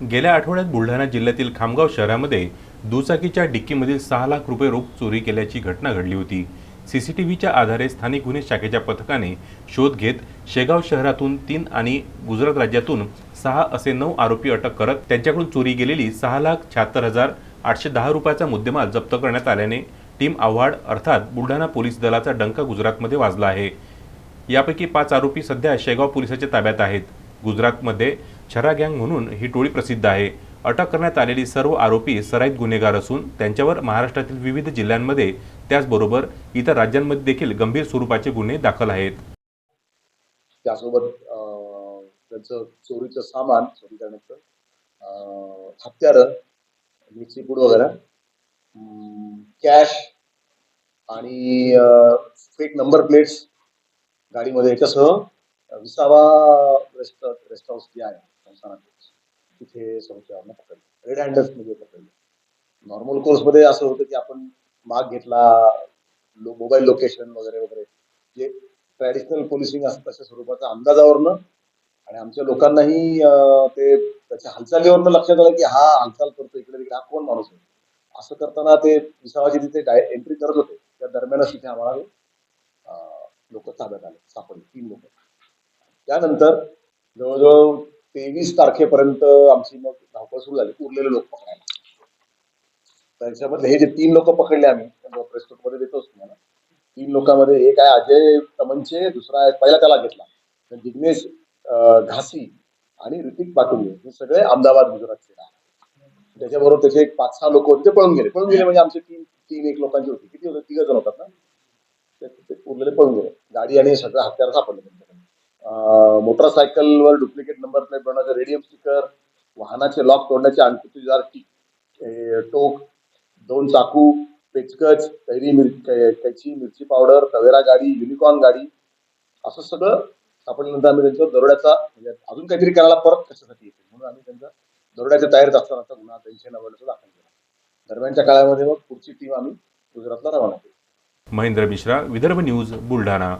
गेल्या आठवड्यात बुलढाणा जिल्ह्यातील खामगाव शहरामध्ये दुचाकीच्या डिक्कीमधील सहा लाख रुपये रोख चोरी केल्याची घटना घडली होती. सीसीटीव्हीच्या आधारे स्थानिक गुन्हे शाखेच्या पथकाने शोध घेत शेगाव शहरातून तीन आणि गुजरात राज्यातून सहा असे नऊ आरोपी अटक करत त्यांच्याकडून चोरी गेलेली सहा लाख शहात्तर हजार आठशे दहा रुपयाचा मुद्देमाल जप्त करण्यात आल्याने टीम आव्हाड अर्थात बुलढाणा पोलीस दलाचा डंका गुजरातमध्ये वाजला आहे. यापैकी पाच आरोपी सध्या शेगाव पोलिसाच्या ताब्यात आहेत. गुजरातमध्ये छरा गँग म्हणून ही टोळी प्रसिद्ध आहे. अटक करण्यात आलेली सर्व आरोपी सराईत गुन्हेगार असून त्यांच्यावर महाराष्ट्रातील विविध जिल्ह्यांमध्ये त्याचबरोबर इतर राज्यांमध्ये देखील गंभीर स्वरूपाचे गुन्हे दाखल आहेत. त्यासोबत त्यांचं चोरीचं सामान चोरी करण्याचं अं, हत्यारं वगैरे कॅश आणि फेक नंबर प्लेट्स गाडीमध्ये याच्यासह विसावा रेस्ट रेस्ट हाऊस जे आहे तिथे संशयावरनं पकडले. रेड हँडर्समध्ये पकडले. नॉर्मल कोर्समध्ये असं होतं की आपण माग घेतला लो मोबाईल लोकेशन वगैरे वगैरे. जे ट्रॅडिशनल पोलिसिंग असतं तशा स्वरूपाचा अंदाजावरनं आणि आमच्या लोकांनाही ते त्याच्या हालचालीवरनं लक्षात आलं की हा हालचाल करतो इकडे तिकडे हा कोण माणूस आहे? असं करताना ते विसावाची तिथे डाय एंट्री करत होते. त्या दरम्यानच तिथे आम्हाला लोक ताब्यात आले. सापडले. तीन लोक. त्यानंतर जवळजवळ तेवीस तारखेपर्यंत आमची मग धावपळ सुरू झाली. उरलेले लोक पकडायला. त्याच्यामध्ये हे जे तीन लोक पकडले आम्ही प्रेस मध्ये देतोच तुम्हाला. तीन लोकांमध्ये एक आहे अजय तमनचे दुसरा आहे पहिला त्याला घेतला. तर जिग्नेश घासी आणि ऋतिक पाटुंगे हे सगळे अहमदाबाद गुजरातचे त्याच्याबरोबर त्याचे एक पाच सहा लोक होते ते पळून गेले. पळून गेले म्हणजे आमचे तीन तीन एक लोकांची होती. किती होते? तिघ जण होतात ना? ते- उरलेले पळून गेले. गाडी आणि सगळं हत्यार सापडले त्यांच्याकडे मोटरसायकलवर डुप्लिकेट नंबर प्लेट बनवण्याचे रेडियम स्टिकर वाहनाचे लॉक तोडण्याचे अंकुतीदार टोक दोन चाकू पेचकच कैरी मिर कैची मिरची पावडर तवेरा गाडी युनिकॉर्न गाडी असं सगळं सापडल्यानंतर आम्ही त्यांच्या दरोड्याचा म्हणजे अजून काहीतरी करायला परत कशासाठी येते? म्हणून आम्ही त्यांचा दरोड्याच्या तयारीत असतानाचा गुन्हा त्यांच्या नव्याचा दाखल केला. दरम्यानच्या काळामध्ये मग पुढची टीम आम्ही गुजरातला रवाना केली. महेंद्र मिश्रा विदर्भ न्यूज बुलढाणा.